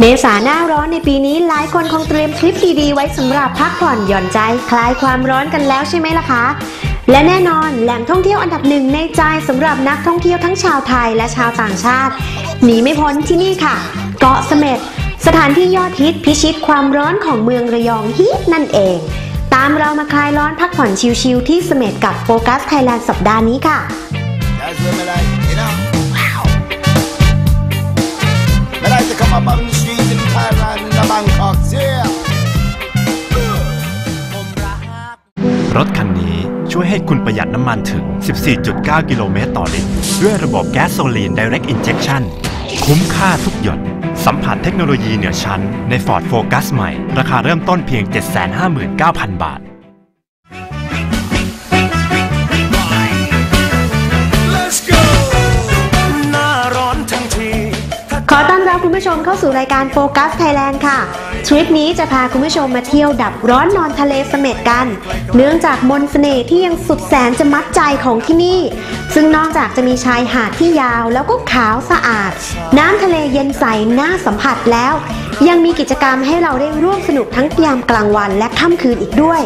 เมษาหน้าร้อนในปีนี้หลายคนคงเตรียมทริปดีๆไว้สำหรับพักผ่อนหย่อนใจคลายความร้อนกันแล้วใช่ไหมล่ะคะ และแน่นอนแหล่งท่องเที่ยวอันดับหนึ่งในใจสำหรับนักท่องเที่ยวทั้งชาวไทยและชาวต่างชาติหนีไม่พ้นที่นี่ค่ะ เกาะเสม็ดสถานที่ยอดฮิตพิชิตความร้อนของเมืองระยองฮิตนั่นเอง ตามเรามาคลายร้อนพักผ่อนชิลๆที่เสม็ดกับโฟกัสไทยแลนด์สัปดาห์นี้ค่ะ come up on the street in Thailand, in the Bangkok, yeah. รถคันนี้ช่วยให้คุณประหยัดน้ำมันถึง 14.9 กิโลเมตรต่อลิตร ด้วยระบบแก๊สโซลีน Direct Injection คุ้มค่าทุกหยด สัมผัสเทคโนโลยีเหนือชั้นใน Ford Focus ใหม่ ราคาเริ่มต้นเพียง 759,000 บาท ขอต้อนรับคุณผู้ชมเข้าสู่รายการโฟกัสไทยแลนด์ค่ะ ทริปนี้จะพาคุณผู้ชมมาเที่ยวดับร้อนนอนทะเลเสม็ดกัน เนื่องจากมนต์เสน่ห์ที่ยังสุดแสนจะมัดใจของที่นี่ ซึ่งนอกจากจะมีชายหาดที่ยาวแล้วก็ขาวสะอาด น้ำทะเลเย็นใสน่าสัมผัสแล้ว ยังมีกิจกรรมให้เราได้ร่วมสนุกทั้งยามกลางวันและค่ำคืนอีกด้วย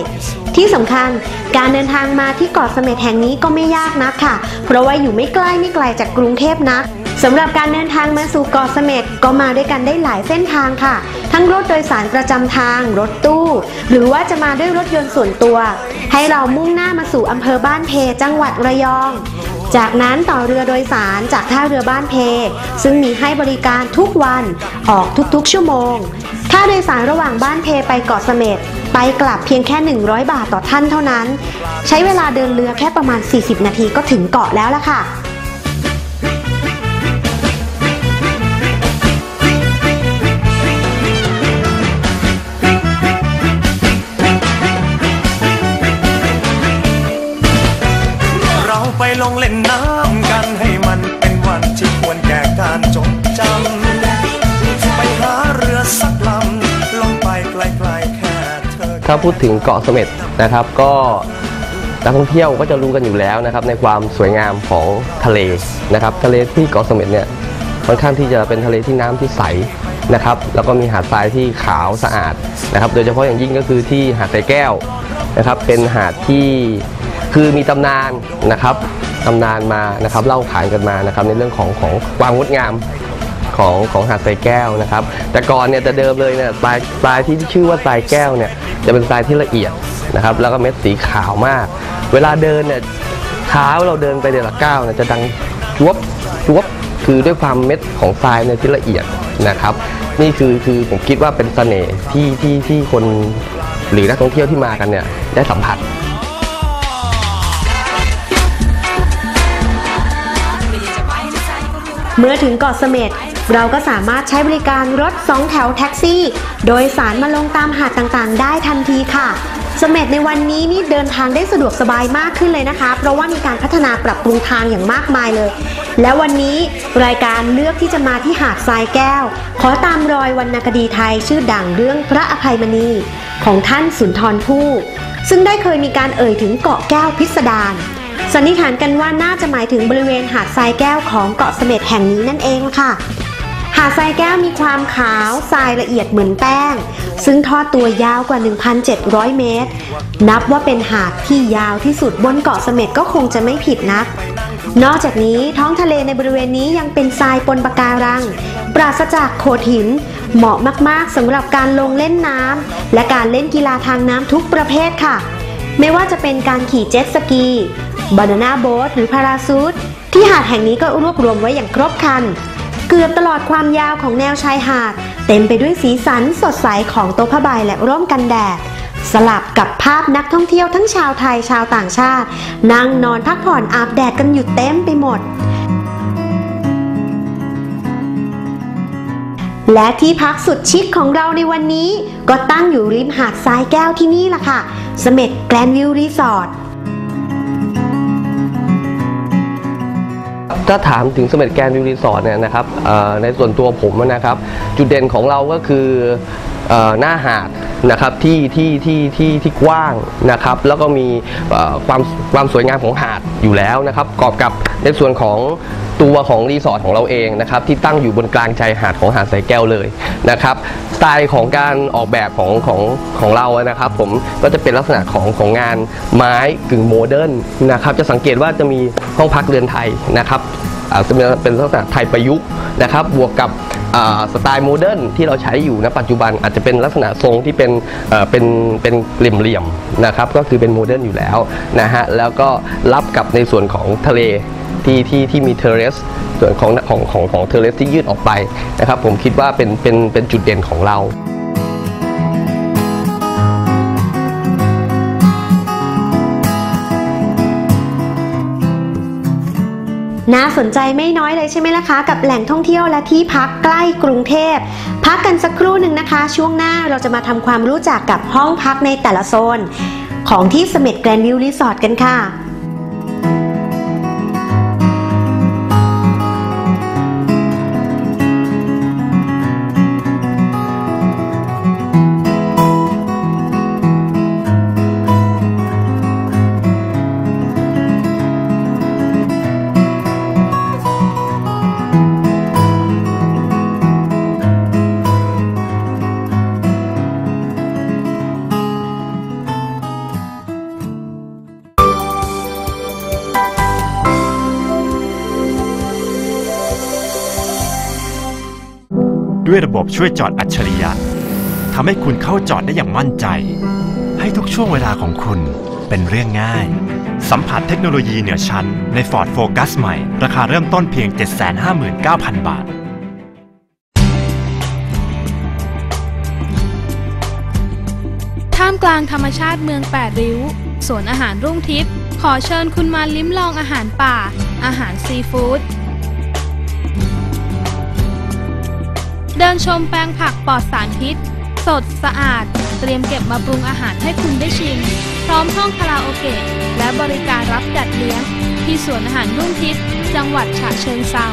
ที่สำคัญการเดินทางมาที่เกาะเสม็ดแห่งนี้ก็ไม่ยากนักค่ะ เพราะว่าอยู่ไม่ใกล้ไม่ไกลจากกรุงเทพนัก สำหรับการเดินทางมาสู่เกาะเสม็ดก็มาด้วยกันได้หลายเส้นทางค่ะ ทั้งรถโดยสารประจำทาง รถตู้ หรือว่าจะมาด้วยรถยนต์ส่วนตัว ให้เรามุ่งหน้ามาสู่อำเภอบ้านเพจังหวัดระยอง จากนั้นต่อเรือโดยสารจากท่าเรือบ้านเพ ซึ่งมีให้บริการทุกวันออกทุกๆ ชั่วโมงค่าโดยสารระหว่างบ้านเพไปเกาะเสม็ดไปกลับเพียงแค่ 100 บาทต่อท่านเท่านั้น ใช้เวลาเดินเรือแค่ประมาณ 40 นาทีก็ถึงเกาะแล้วล่ะค่ะ ลงเล่นน้ำกันให้มันเป็นวันที่ควรแก่การจดจำไปหาเรือสักลำลงไปไกลๆแค่เธอถ้าพูดถึงเกาะเสม็ดนะครับก็นักท่องเที่ยวก็จะรู้กันอยู่แล้วนะครับในความสวยงามของทะเลนะครับ ทะเลที่เกาะเสม็ดเนี่ยค่อนข้างที่จะเป็นทะเลที่น้ำที่ใสนะครับ แล้วก็มีหาดทรายที่ขาวสะอาดนะครับ โดยเฉพาะอย่างยิ่งก็คือที่หาดทรายแก้วนะครับ เป็นหาดที่ คือมีตำนานนะครับตำนานมานะครับเล่าขานกันมานะครับในเรื่องของของความงดงามของของหาดทรายแก้วนะครับ แต่ก่อนเนี่ยแต่เดิมเลยเนี่ยทรายทรายที่ชื่อว่าทรายแก้วเนี่ยจะเป็นทรายที่ละเอียดนะครับแล้วก็เม็ดสีขาวมาก เวลาเดินเนี่ยเท้าเราเดินไปเดือนละก้าวเนี่ยจะดังจวบจวบคือด้วยความเม็ดของทรายเนี่ยที่ละเอียดนะครับ นี่คือคือผมคิดว่าเป็นเสน่ห์ที่ที่ที่คนหรือนักท่องเที่ยวที่มากันเนี่ยได้สัมผัส เมื่อถึงเกาะเสม็ดเราก็สามารถใช้บริการรถ2แถวแท็กซี่ โดยสารมาลงตามหาดต่างๆ ได้ทันทีค่ะ เสม็ดในวันนี้นี่เดินทางได้สะดวกสบายมากขึ้นเลยนะคะ เพราะว่ามีการพัฒนาปรับปรุงทางอย่างมากมายเลย และวันนี้รายการเลือกที่จะมาที่หาดทรายแก้ว ขอตามรอยวรรณคดีไทยชื่อดังเรื่องพระอภัยมณีของท่านสุนทรภู่ซึ่งได้เคยมีการเอ่ยถึงเกาะแก้วพิสดาร สันนิษฐานกันว่าน่าจะหมายถึงบริเวณหาดทรายแก้วของเกาะเสม็ดแห่งนี้นั่นเองค่ะ หาดทรายแก้วมีความขาวทรายละเอียดเหมือนแป้ง ซึ่งทอดตัวยาวกว่า 1,700 เมตร นับว่าเป็นหาดที่ยาวที่สุดบนเกาะเสม็ดก็คงจะไม่ผิดนัก นอกจากนี้ท้องทะเลในบริเวณนี้ยังเป็นทรายปนปะการัง ปราศจากโขดหินเหมาะมากๆสำหรับการลงเล่นน้ำและการเล่นกีฬาทางน้ำทุกประเภทค่ะ ไม่ว่าจะเป็นการขี่เจ็ตสกี บานาน่าโบ๊ทหรือพาราซูทที่หาดแห่งนี้ก็รวบรวมไว้อย่างครบครัน เกือบตลอดความยาวของแนวชายหาด เต็มไปด้วยสีสันสดใสของโต๊ะผ้าใบและร่มกันแดด สลับกับภาพนักท่องเที่ยวทั้งชาวไทยชาวต่างชาติ นั่งนอนพักผ่อนอาบแดดกันอยู่เต็มไปหมด และที่พักสุดชิคของเราในวันนี้ ก็ตั้งอยู่ริมหาดทรายแก้วที่นี่ล่ะค่ะ เสม็ดแกรนวิวรีสอร์ท ถ้าถามถึงเสม็ดแกนวิวรีสอร์ทเนี่ยนะครับในส่วนตัวผมนะครับ จุดเด่นของเราก็คือหน้าหาดนะครับที่ที่ที่ที่ที่กว้างนะครับ แล้วก็มีความความสวยงามของหาดอยู่แล้วนะครับ กอบกับในส่วนของ ตัวของรีสอร์ทของเราเองนะครับที่ตั้งอยู่บนกลางชายหาดของหาดสายแก้วเลยนะครับสไตล์ของการออกแบบของของของเรานะครับ ผมก็จะเป็นลักษณะของของงานไม้กึ่งโมเดิร์นนะครับจะสังเกตว่าจะมีห้องพักเรือนไทยนะครับอาจะเป็นเป็นลักษณะไทยประยุกต์นะครับบวกกับ สไตล์โมเดิร์นที่เราใช้อยู่ณปัจจุบันอาจจะเป็นลักษณะทรงที่เป็นเอ่อเป็นเป็นเหลี่ยมๆนะครับก็คือเป็นโมเดิร์นอยู่แล้วนะฮะแล้วก็รับกับในส่วนของทะเลที่ที่ที่มีเทเรสส่วนของของของของเทเรสที่ยืดออกไปนะครับผมคิดว่าเป็นเป็นเป็นจุดเด่นของเรา น่าสนใจไม่น้อยเลยใช่ไหมล่ะคะ กับแหล่งท่องเที่ยวและที่พักใกล้กรุงเทพ พักกันสักครู่หนึ่งนะคะ ช่วงหน้าเราจะมาทำความรู้จักกับห้องพักในแต่ละโซน ของที่เสม็ดแกรนด์วิวรีสอร์ทกันค่ะ ด้วยระบบช่วยจอดอัจฉริยะทำให้คุณเข้าจอดได้อย่างมั่นใจ ให้ทุกช่วงเวลาของคุณเป็นเรื่องง่าย สัมผัสเทคโนโลยีเหนือชั้นใน Ford Focus ใหม่ ราคาเริ่มต้นเพียง 759,000 บาท ท่ามกลางธรรมชาติเมืองแปดริ้ว สวนอาหารรุ่งทิพย์ขอเชิญคุณมาลิ้มลองอาหารป่า อาหารซีฟู้ด เดินชมแปลงผักปลอดสารพิษ สดสะอาด เตรียมเก็บมาปรุงอาหารให้คุณได้ชิม พร้อมห้องคาราโอเกะและบริการรับจัดเลี้ยง ที่สวนอาหารรุ่งทิศจังหวัดฉะเชิงเทรา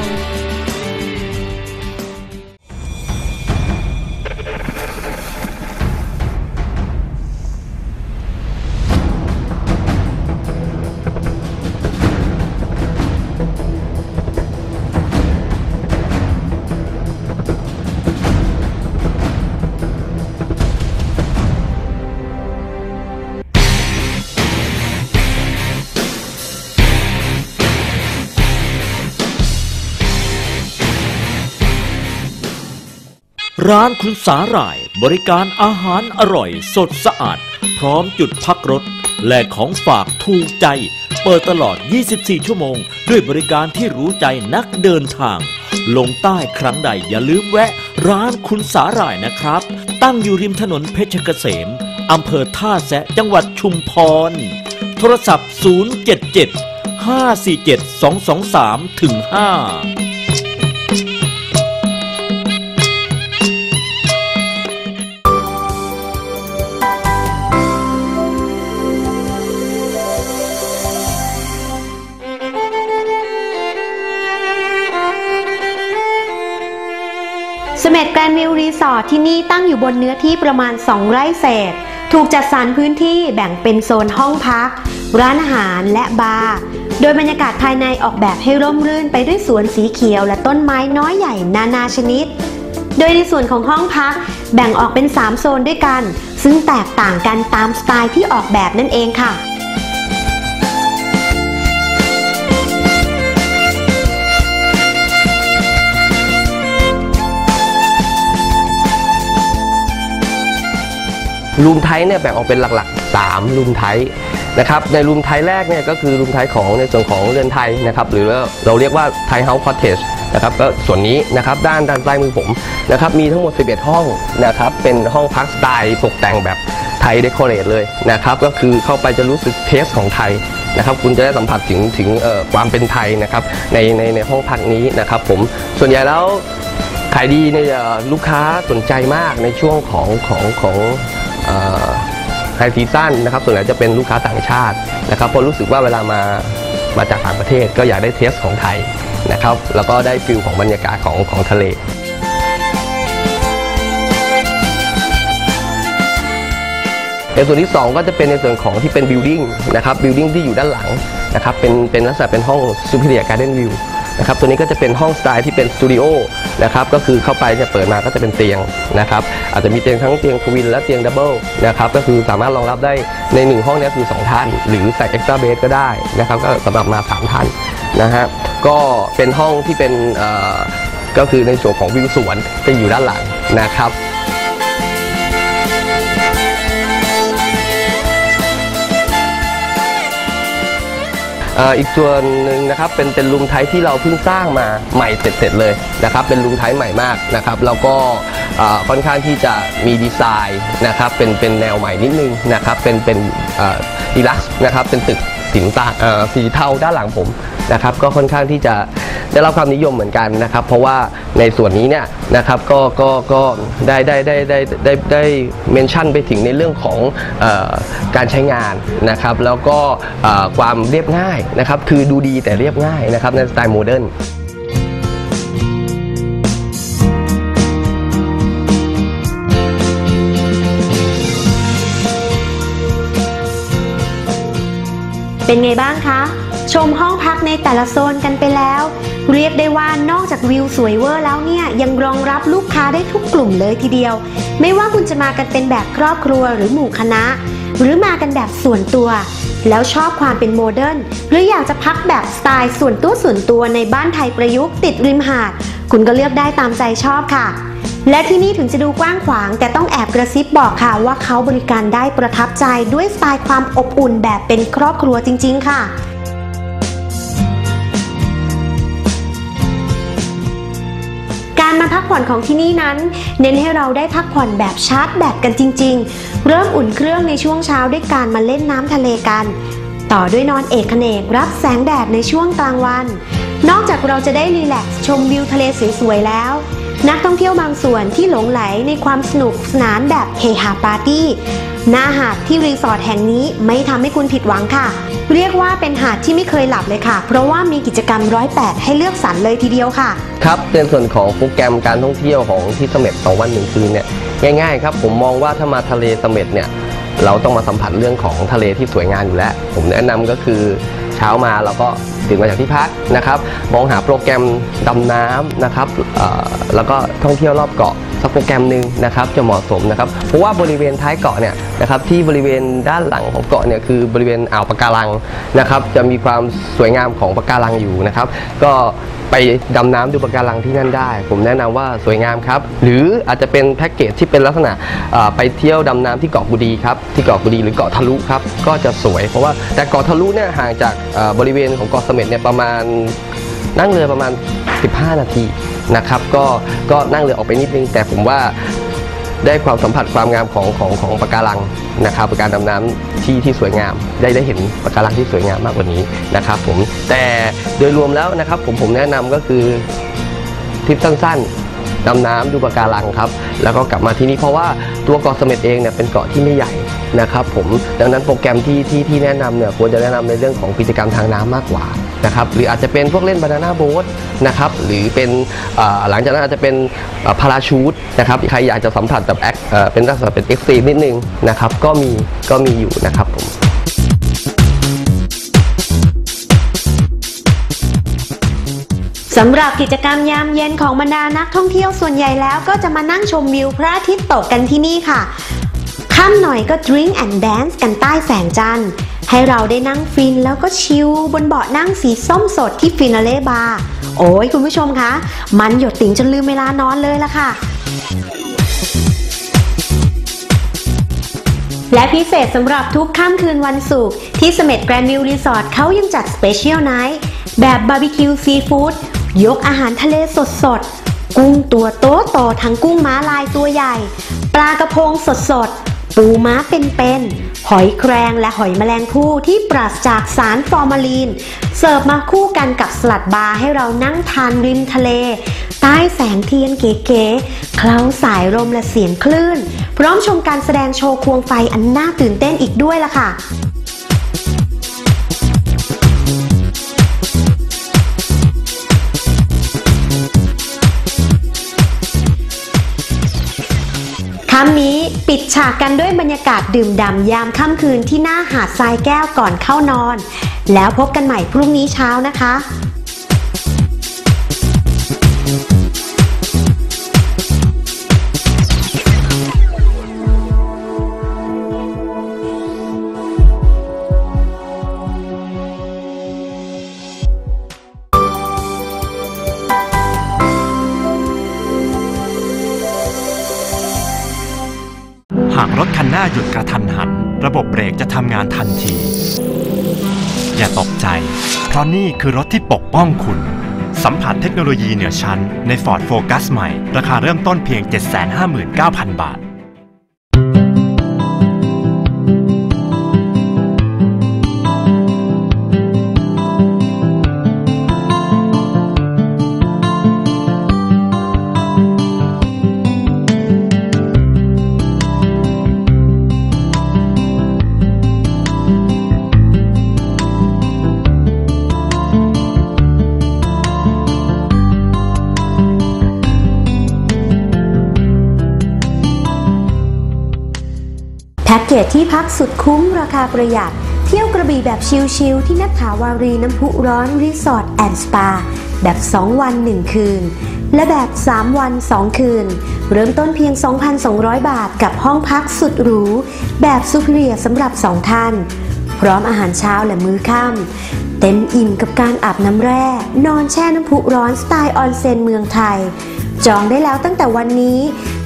ร้านคุณสาหร่ายบริการอาหารอร่อยสดสะอาด พร้อมจุดพักรถ และของฝากถูกใจ เปิดตลอด 24 ชั่วโมง ด้วยบริการที่รู้ใจนักเดินทาง ลงใต้ครั้งใดอย่าลืมแวะ ร้านคุณสาหร่ายนะครับ ตั้งอยู่ริมถนนเพชรเกษมอำเภอท่าแซะจังหวัดชุมพร โทรศัพท์ 077 547 223ถึง5 ดแกรนวิวรีสอร์ทที่นี่ตั้งอยู่บนเนื้อที่ประมาณ 2 ไร่เศษ ถูกจัดสรรพื้นที่แบ่งเป็นโซนห้องพัก ร้านอาหารและบาร์ โดยบรรยากาศภายในออกแบบให้ร่มรื่นไปด้วยสวนสีเขียวและต้นไม้น้อยใหญ่นานาชนิด โดยในส่วนของห้องพักแบ่งออกเป็น 3 โซนด้วยกัน ซึ่งแตกต่างกันตามสไตล์ที่ออกแบบนั่นเองค่ะ รูมไทยเนี่ยแบ่งออกเป็นหลักๆ3รูมไทยนะครับในรูมไทยแรกเนี่ยก็คือรูมไทยของในส่วนของเรือนไทยนะครับหรือว่าเราเรียกว่าไทยเฮาส์คอ t เทจนะครับก็ส่วนนี้นะครับด้านด้านใต้มือผมนะครับมีทั้งหมด 11 ห้องนะครับเป็นห้องพักสไตล์ตกแต่งแบบไทยเดคอเรทเลยนะครับก็คือเข้าไปจะรู้สึกเทสของไทยนะครับคุณจะได้สัมผัสถึงถึงเอ่อความเป็นไทยนะครับในในในห้องพักนี้นะครับผมส่วนใหญ่แล้วขายดีเนี่ยลูกค้าสนใจมากในช่วงของของของ ไฮซีซั่นนะครับส่วนใหญ่จะเป็นลูกค้าต่างชาตินะครับเพราะรู้สึกว่าเวลามามาจากต่างประเทศก็อยากได้เทสของไทยนะครับแล้วก็ได้ฟิลของบรรยากาศของของทะเลในส่วนที่ 2 ก็จะเป็นในส่วนของที่เป็น building นะครับ building ที่อยู่ด้านหลังนะครับเป็นเป็นลักษณะเป็นห้อง superior garden view นะครับตัวนี้ก็จะเป็นห้องสไตล์ที่เป็นสตูดิโอนะครับก็คือเข้าไปจะเปิดมาก็จะเป็นเตียงนะครับอาจจะมีเตียงทั้งเตียงทวินและเตียงดับเบิลนะครับก็คือสามารถรองรับได้ใน 1 ห้องนี้คือ 2 ท่าน หรือใส่ extra bed ก็ได้นะครับก็สำหรับมา 3 ท่านนะฮะก็เป็นห้องที่เป็นอ่อก็คือในส่วนของวิวสวนจะอยู่ด้านหลังนะครับ อีกส่วนหนึ่งนะครับเป็นเป็นรูมไทป์ที่เราเพิ่งสร้างมาใหม่เสร็จๆเลยนะครับเป็นรูมไทป์ใหม่มากนะครับแล้วก็ค่อนข้างที่จะมีดีไซน์นะครับเป็นเป็นแนวใหม่นิดนึงนะครับเป็นเป็นดีลักซ์นะครับเป็นตึก สีตาเอ่อสีเทาด้านหลังผมนะครับก็ค่อนข้างที่จะได้รับความนิยมเหมือนกันนะครับ เพราะว่าในส่วนนี้เนี่ยนะครับก็ก็ก็ได้ได้ได้ได้ได้ได้เมนชั่นไปถึงในเรื่องของเออการใช้งานนะครับ แล้วก็เอ่อความเรียบง่ายนะครับ คือดูดีแต่เรียบง่ายนะครับในสไตล์โมเดิร์น เป็นไงบ้างคะ ชมห้องพักในแต่ละโซนกันไปแล้ว เรียกได้ว่านอกจากวิวสวยเวอร์แล้วเนี่ยยังรองรับลูกค้าได้ทุกกลุ่มเลยทีเดียว ไม่ว่าคุณจะมากันเป็นแบบครอบครัวหรือหมู่คณะ หรือมากันแบบส่วนตัว แล้วชอบความเป็นโมเดิร์นหรืออยากจะพักแบบสไตล์ส่วนตัวส่วนตัวในบ้านไทยประยุกต์ติดริมหาด คุณก็เลือกได้ตามใจชอบค่ะ และที่นี่ถึงจะดูกว้างขวาง แต่ต้องแอบกระซิบบอกค่ะว่าเขาบริการได้ประทับใจด้วยสไตล์ความอบอุ่นแบบเป็นครอบครัวจริง ๆ ค่ะการมาพักผ่อนของที่นี่นั้น เน้นให้เราได้พักผ่อนแบบชาร์จแบตกันจริง ๆ เริ่มอุ่นเครื่องในช่วงเช้าด้วยการมาเล่นน้ำทะเลกัน ต่อด้วยนอนเอกเนกรับแสงแดดในช่วงกลางวัน นอกจากเราจะได้รีแลกซ์ชมวิวทะเลสวยๆแล้ว นักท่องเที่ยวบางส่วนที่หลงไหลในความสนุกสนานแบบเฮฮาปาร์ตี้หน้าหาดที่รีสอร์ทแห่งนี้ไม่ทำให้คุณผิดหวังค่ะ เรียกว่าเป็นหาดที่ไม่เคยหลับเลยค่ะ เพราะว่ามีกิจกรรมร้อยแปดให้เลือกสรรเลยทีเดียวค่ะ ครับในส่วนของโปรแกรมการท่องเที่ยวของที่เสม็ด2วันหนึ่งคืนเนี่ยง่ายๆครับผมมองว่าถ้ามาทะเลเสม็ดเนี่ยเราต้องมาสัมผัสเรื่องของทะเลที่สวยงามอยู่แล้ว ผมแนะนำก็คือเช้ามาเราก็ ตื่นมาจากที่พักนะครับ มองหาโปรแกรมดำน้ำนะครับแล้วก็ท่องเที่ยวรอบเกาะสักโปรแกรมหนึ่งนะครับจะเหมาะสมนะครับเพราะว่าบริเวณท้ายเกาะเนี่ยนะครับที่บริเวณด้านหลังของเกาะเนี่ยคือบริเวณอ่าวปะการังนะครับจะมีความสวยงามของปะการังอยู่นะครับ ก็ไปดำน้ำดูปะการังที่นั่นได้ ผมแนะนำว่าสวยงามครับ หรืออาจจะเป็นแพ็กเกจที่เป็นลักษณะไปเที่ยวดำน้ำที่เกาะกุดีครับที่เกาะกุดีหรือเกาะทะลุครับก็จะสวย เพราะว่าแต่เกาะทะลุเนี่ยห่างจากบริเวณของเกาะเสม็ดเนี่ยประมาณนั่งเรือประมาณ 15 นาทีนะครับก็ก็นั่งเรือออกไปนิดนึง แต่ผมว่าได้ความสัมผัสความงามของของของปะการังนะครับปะการดำน้ำที่ที่สวยงาม ได้ได้เห็นปะการังที่สวยงามมากกว่านี้นะครับผมแต่โดยรวมแล้วนะครับผมผมแนะนำก็คือทริปสั้นๆดำน้ำดูปะการังครับ แล้วก็กลับมาที่นี่เพราะว่าตัวเกาะเสม็ดเองเนี่ยเป็นเกาะที่ไม่ใหญ่นะครับผมดังนั้นโปรแกรมที่ที่ที่แนะนำเนี่ยควรจะแนะนำในเรื่องของกิจกรรมทางน้ำมากกว่า นะครับหรืออาจจะเป็นพวกเล่นบานาน่าโบ๊ทนะครับหรือเป็นหลังจากนั้นอาจจะเป็นพาราชูตนะครับใครอยากจะสัมผัสแบบแอคเอ่อเป็นลักษณะเป็นเอ็กซ์ตรีมนิดนึงนะครับก็มีก็มีอยู่นะครับผมสำหรับกิจกรรมยามเย็นของบรรดานักท่องเที่ยวส่วนใหญ่แล้วก็จะมานั่งชมวิวพระอาทิตย์ตกกันที่นี่ค่ะค่ำหน่อยก็ Drink and Dance กันใต้แสงจันทร์ ให้เราได้นั่งฟินแล้วก็ชิลบนเบาะนั่งสีส้มสดที่ฟินาเล่บาร์โอ้ยคุณผู้ชมคะ มันหยดติ่งจนลืมเวลานอนเลยละค่ะ และพิเศษสำหรับทุกค่ำคืนวันศุกร์ที่เสม็ดแกรนด์วิวรีสอร์ทเขายังจัดสเปเชียลไนท์แบบบาร์บีคิวซีฟู้ดยกอาหารทะเลสดๆกุ้งตัวโตโตทั้งกุ้งม้าลายตัวใหญ่ ปลากระพงสดๆ ปูม้าเป็นๆ หอยแครงและหอยแมลงภู่ที่ปราศจากสารฟอร์มาลีน เสิร์ฟมาคู่กันกับสลัดบาร์ให้เรานั่งทานริมทะเล ใต้แสงเทียนเก๋ๆ เคล้าสายลมและเสียงคลื่น พร้อมชมการแสดงโชว์ควงไฟอันน่าตื่นเต้นอีกด้วยล่ะค่ะ ดฉากกันด้วยบรรยากาศดื่มด่ำยามค่ำคืนที่หน้าหาดทรายแก้วก่อนเข้านอน แล้วพบกันใหม่พรุ่งนี้เช้านะคะ เพราะนี่คือรถที่ปกป้องคุณ สัมผัสเทคโนโลยีเหนือชั้นใน Ford Focus ใหม่ ราคาเริ่มต้นเพียง 759,000 บาท แพ็กเกจที่พักสุดคุ้มราคาประหยัด เที่ยวกระบี่แบบชิลๆที่นัทถาวารีน้ำพุร้อนรีสอร์ทแอนด์สปา แบบ 2 วัน 1 คืน และแบบ 3 วัน 2 คืน เริ่มต้นเพียง 2,200 บาทกับห้องพักสุดหรู แบบซูเปอร์เรียสำหรับ 2 ท่าน พร้อมอาหารเช้าและมื้อค่ำ เต็มอิ่มกับการอาบน้ำแร่ นอนแช่น้ำพุร้อนสไตล์ออนเซ็นเมืองไทย จองได้แล้วตั้งแต่วันนี้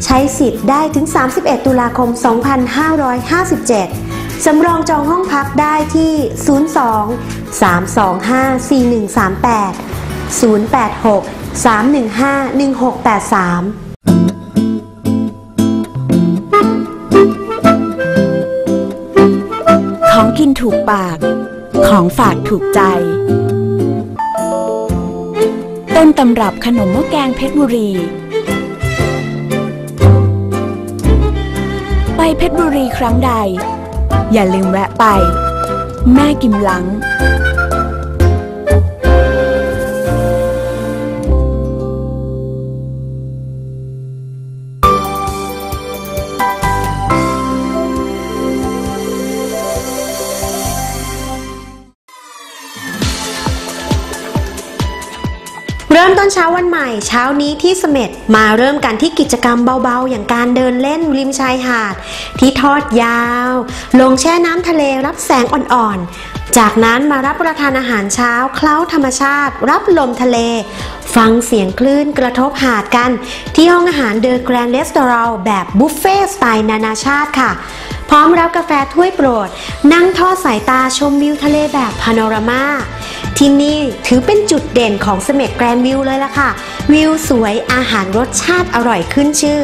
ใช้สิทธิ์ได้ถึง 31 ตุลาคม 2557 สำรองจองห้องพักได้ที่ 02 325 4138 086 315 1683ของกินถูกปาก ของฝากถูกใจ ต้นตำรับขนมหม้อแกงเพชรบุรี ไปเพชรบุรีครั้งใด อย่าลืมแวะไป แม่กิมหลัง เช้าวันใหม่เช้านี้ที่เสม็ดมาเริ่มกันที่กิจกรรมเบาๆ อย่างการเดินเล่นริมชายหาด ที่ทอดยาว ลงแช่น้ำทะเลรับแสงอ่อนๆ จากนั้นมารับประทานอาหารเช้าเคล้าธรรมชาติ รับลมทะเล ฟังเสียงคลื่นกระทบหาดกัน ที่ห้องอาหารเดอะแกรนด์เรสตอรอแบบบุฟเฟ่สไตล์นานาชาติค่ะพร้อมรับกาแฟถ้วยโปรด นั่งทอดสายตาชมวิวทะเลแบบพาโนรามา ที่นี่ถือเป็นจุดเด่นของเสม็ดแกรนวิวเลยล่ะค่ะ วิวสวยอาหารรสชาติอร่อยขึ้นชื่อ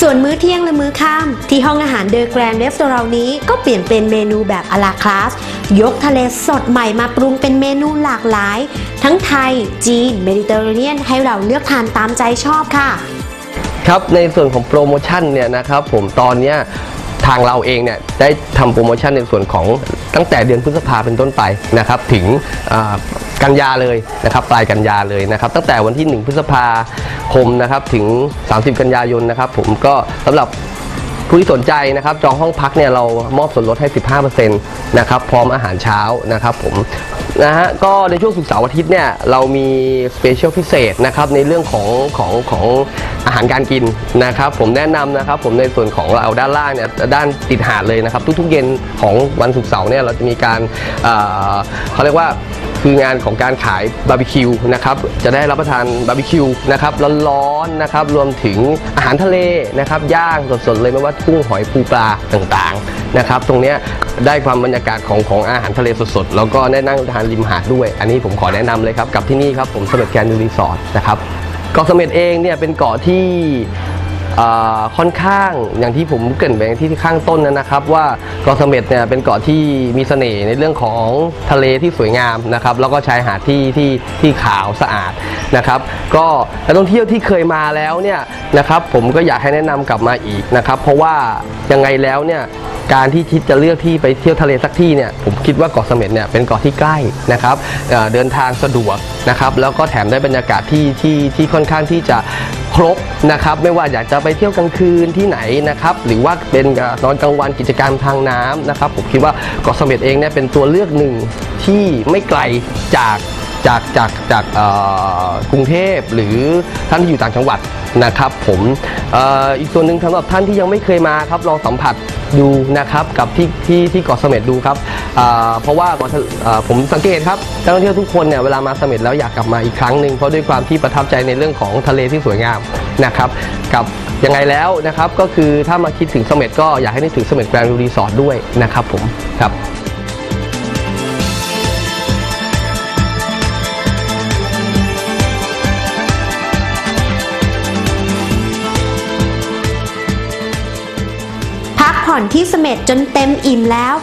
ส่วนมื้อเที่ยงและมื้อค่ำที่ห้องอาหารเดอะแกรนด์เรสตอรอนี้ก็เปลี่ยนเป็นเมนูแบบอลาคลาส ยกทะเลสดใหม่มาปรุงเป็นเมนูหลากหลาย ทั้งไทย จีน เมดิเตอร์เรเนียนให้เราเลือกทานตามใจชอบค่ะ ครับในส่วนของโปรโมชั่นเนี่ยนะครับผมตอนเนี้ยทางเราเองเนี่ยได้ทำโปรโมชั่นในส่วนของตั้งแต่เดือนพฤษภาเป็นต้นไปนะครับถึงกันยาเลยนะครับปลายกันยาเลยนะครับตั้งแต่วันที่ 1 พฤษภาคมนะครับถึง 30 กันยายนนะครับผมก็สำหรับผู้ที่สนใจนะครับจองห้องพักเนี่ยเรามอบส่วนลดให้ 15%นะครับพร้อมอาหารเช้านะครับผม นะฮะก็ในช่วงสุกร์เสาร์อาทิตย์เนี่ยเรามีสเปเชียลพิเศษนะครับในเรื่องของของของอาหารการกินนะครับผมแนะนำนะครับผมในส่วนของเราด้านล่างเนี่ยด้านติดหาดเลยนะครับ ทุกๆเย็นของวันสุกร์เสาร์เนี่ยเราจะมีการเอ่อเขาเรียกว่า คืองานของการขายบาร์บีคิวนะครับจะได้รับประทานบาร์บีคิวนะครับร้อนๆนะครับรวมถึงอาหารทะเลนะครับย่างสดๆเลยไม่ว่ากุ้งหอยปูปลาต่างๆนะครับตรงนี้ได้ความบรรยากาศของของอาหารทะเลสดๆแล้วก็ได้นั่งทานริมหาดด้วย อันนี้ผมขอแนะนำเลยครับกับที่นี่ครับผมเสม็ดแกรนด์รีสอร์ทนะครับเกาะเสม็ดเองเนี่ยเป็นเกาะที่ ค่อนข้างอย่างที่ผมเกินไปที่ข้างต้นนั้นนะครับ ว่าเกาะเสม็ดเนี่ยเป็นเกาะที่มีเสน่ห์ในเรื่องของทะเลที่สวยงามนะครับแล้วก็ชายหาดที่ที่ที่ขาวสะอาดนะครับ ก็นักท่องเที่ยวที่เคยมาแล้วเนี่ยนะครับผมก็อยากให้แนะนำกลับมาอีกนะครับ เพราะว่ายังไงแล้วเนี่ย การที่คิดจะเลือกที่ไปเที่ยวทะเลสักที่เนี่ยผมคิดว่าเกาะเสม็ดเนี่ยเป็นเกาะที่ใกล้นะครับเอ่อเดินทางสะดวกนะครับแล้วก็แถมได้บรรยากาศที่ที่ที่ค่อนข้างที่จะครบนะครับไม่ว่าอยากจะไปเที่ยวกลางคืนที่ไหนนะครับหรือว่าเป็นเอ่อนอนกลางวันกิจกรรมทางน้ำนะครับผมคิดว่าเกาะเสม็ดเองเนี่ยเป็นตัวเลือกหนึ่งที่ไม่ไกลจากจากจากจากเอ่อกรุงเทพหรือท่านที่อยู่ต่างจังหวัด นะครับผมออีกส่วนหนึ่งสำหรับท่านที่ยังไม่เคยมาครับลองสัมผัสดูนะครับกับที่ที่ที่เกาะเสม็ดดูครับเพราะว่าผมสังเกตครับนักท่องเที่ยวทุกคนเนี่ยเวลามาเสม็ดแล้วอยากกลับมาอีกครั้งหนึ่งเพราะด้วยความที่ประทับใจในเรื่องของทะเลที่สวยงามนะครับกับยังไงแล้วนะครับก็คือถ้ามาคิดถึงเสม็ดก็อยากให้นึกถึงเสม็ดแกรนด์รีสอร์ทด้วยนะครับผมครับ ผ่อนที่เสม็ดจนเต็มอิ่มแล้ว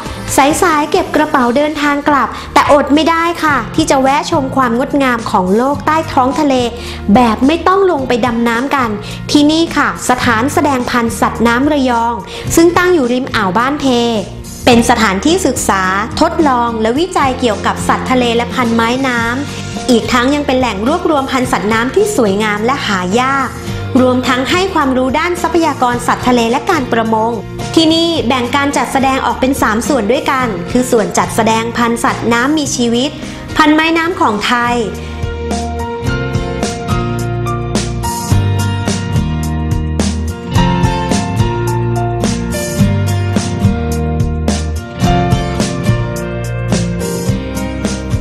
สายๆเก็บกระเป๋าเดินทางกลับ แต่อดไม่ได้ค่ะ ที่จะแวะชมความงดงามของโลกใต้ท้องทะเล แบบไม่ต้องลงไปดำน้ำกัน ที่นี่ค่ะ สถานแสดงพันธุ์สัตว์น้ำระยอง ซึ่งตั้งอยู่ริมอ่าวบ้านเพเป็นสถานที่ศึกษาทดลองและวิจัยเกี่ยวกับสัตว์ทะเลและพันไม้น้ำอีกทั้งยังเป็นแหล่งรวบรวมพันธุ์สัตว์น้ำที่สวยงามและหายาก รวมทั้งให้ความรู้ด้านทรัพยากรสัตว์ทะเลและการประมง ที่นี่แบ่งการจัดแสดงออกเป็น 3 ส่วนด้วยกัน คือส่วนจัดแสดงพันธุ์สัตว์น้ำมีชีวิต พันธุ์ไม้น้ำของไทย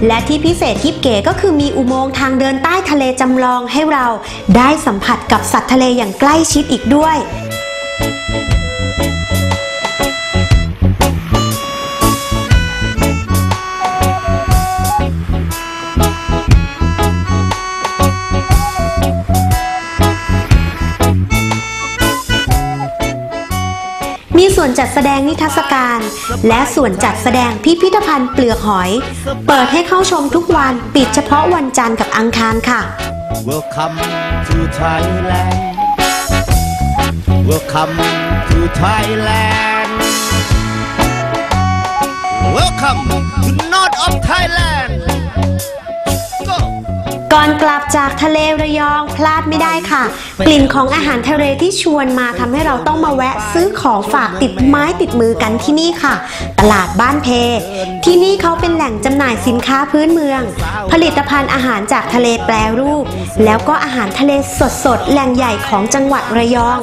และที่พิเศษทิปเก๋ก็คือมีอุโมงค์ทางเดินใต้ทะเลจำลองให้เราได้สัมผัสกับสัตว์ทะเลอย่างใกล้ชิดอีกด้วย มีส่วนจัดแสดงนิทรรศการ และส่วนจัดแสดงพิพิธภัณฑ์เปลือกหอย เปิดให้เข้าชมทุกวันปิดเฉพาะวันจันทร์กับอังคารค่ะ Welcome to Thailand Welcome to Thailand Welcome to North of Thailand Go ก่อนกลับจากทะเลระยองพลาดไม่ได้ค่ะ กลิ่นของอาหารทะเลที่ชวนมาทำให้เราต้องมาแวะซื้อของฝากติดไม้ติดมือกันที่นี่ค่ะ ตลาดบ้านเพ ที่นี่เขาเป็นแหล่งจำหน่ายสินค้าพื้นเมือง ผลิตภัณฑ์อาหารจากทะเลแปรรูป แล้วก็อาหารทะเลสดๆแหล่งใหญ่ของจังหวัดระยอง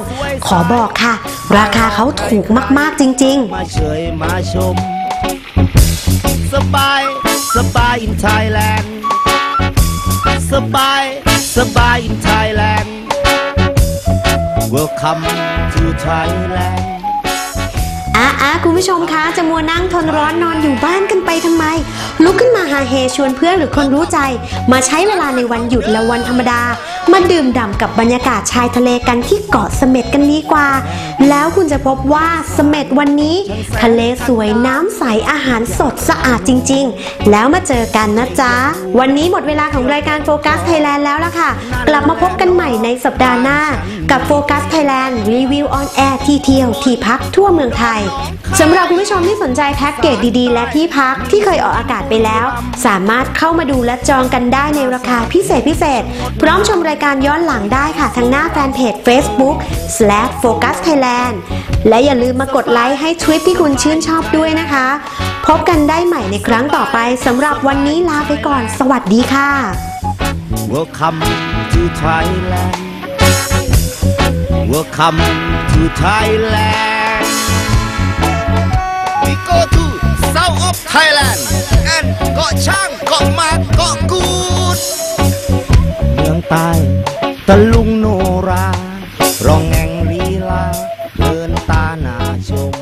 ขอบอกค่ะ ราคาเขาถูกมากๆจริง ๆ มาเฉยมาชม สบาย สบาย in Thailand สบาย สบาย in Thailand Welcome to Thailand อะอะคุณผู้ชมคะจะมัวนั่งทนร้อนนอนอยู่บ้านกันไปทำไม ลุกขึ้นมาหาเฮชวนเพื่อนหรือคนรู้ใจ มาใช้เวลาในวันหยุดและวันธรรมดา มาดื่มด่ำกับบรรยากาศชายทะเลกันที่เกาะเสม็ดกันดีกว่า แล้วคุณจะพบว่าเสม็ดวันนี้ ทะเลสวยน้ำใสอาหารสดสะอาดจริง ๆ แล้วมาเจอกันนะจ๊ะ วันนี้หมดเวลาของรายการโฟกัสไทยแลนด์แล้วล่ะค่ะ กลับมาพบกันใหม่ในสัปดาห์หน้า กับโฟกัสไทยแลนด์รีวิวออนแอร์ที่เที่ยวที่พักทั่วเมืองไทยสำหรับคุณผู้ชมที่สนใจแพ็กเกจดีๆ และที่พักที่เคยออกอากาศไปแล้ว สามารถเข้ามาดูและจองกันได้ในราคาพิเศษพิเศษ พร้อมชมรายายการย้อนหลังได้ค่ะทางหน้าแฟนเพจ Facebook Focus Thailand และอย่าลืมมากดไลค์ให้ทริปที่คุณชื่นชอบด้วยนะคะ พบกันได้ใหม่ในครั้งต่อไปสำหรับวันนี้ลาไปก่อน สวัสดีค่ะ Welcome to Thailand Welcome to Thailand We go to south of Thailand แอนเกาะช่างเกาะหมากเกาะกูด มืองใต้ตะลุงโนรา ร้องแงงลีลาเดินตาหน้าชม